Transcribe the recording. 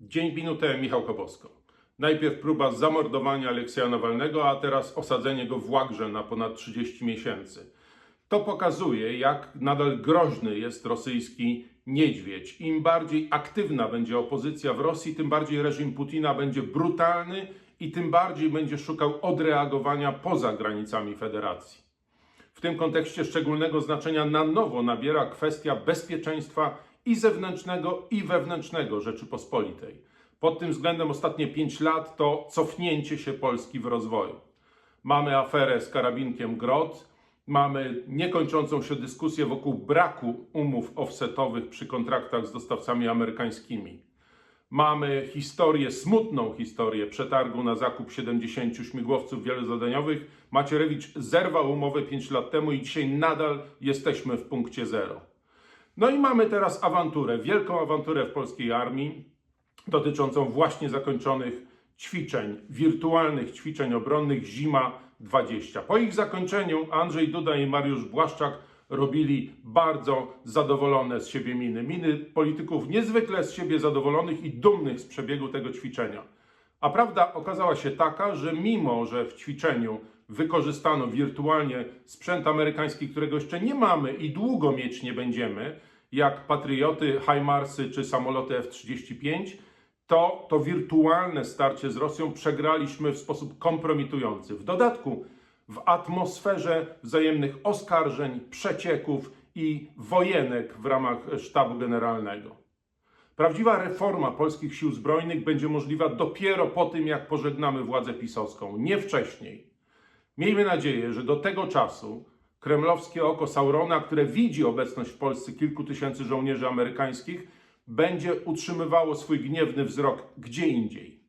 Dzień minutę Michał Kobowsko. Najpierw próba zamordowania Aleksja Nawalnego, a teraz osadzenie go w łagrze na ponad 30 miesięcy. To pokazuje, jak nadal groźny jest rosyjski niedźwiedź. Im bardziej aktywna będzie opozycja w Rosji, tym bardziej reżim Putina będzie brutalny i tym bardziej będzie szukał odreagowania poza granicami federacji. W tym kontekście szczególnego znaczenia na nowo nabiera kwestia bezpieczeństwa i zewnętrznego, i wewnętrznego Rzeczypospolitej. Pod tym względem ostatnie pięć lat to cofnięcie się Polski w rozwoju. Mamy aferę z karabinkiem Grot, mamy niekończącą się dyskusję wokół braku umów offsetowych przy kontraktach z dostawcami amerykańskimi. Mamy historię, smutną historię przetargu na zakup 70 śmigłowców wielozadaniowych. Macierewicz zerwał umowę 5 lat temu i dzisiaj nadal jesteśmy w punkcie zero. No i mamy teraz awanturę, wielką awanturę w polskiej armii dotyczącą właśnie zakończonych ćwiczeń, wirtualnych ćwiczeń obronnych Zima 20. Po ich zakończeniu Andrzej Duda i Mariusz Błaszczak robili bardzo zadowolone z siebie miny. Miny polityków niezwykle z siebie zadowolonych i dumnych z przebiegu tego ćwiczenia. A prawda okazała się taka, że mimo, że w ćwiczeniu wykorzystano wirtualnie sprzęt amerykański, którego jeszcze nie mamy i długo mieć nie będziemy, jak Patrioty, HIMARSy czy samoloty F-35, to to wirtualne starcie z Rosją przegraliśmy w sposób kompromitujący. W dodatku w atmosferze wzajemnych oskarżeń, przecieków i wojenek w ramach sztabu generalnego. Prawdziwa reforma polskich sił zbrojnych będzie możliwa dopiero po tym, jak pożegnamy władzę pisowską, nie wcześniej. Miejmy nadzieję, że do tego czasu kremlowskie oko Saurona, które widzi obecność w Polsce kilku tysięcy żołnierzy amerykańskich, będzie utrzymywało swój gniewny wzrok gdzie indziej.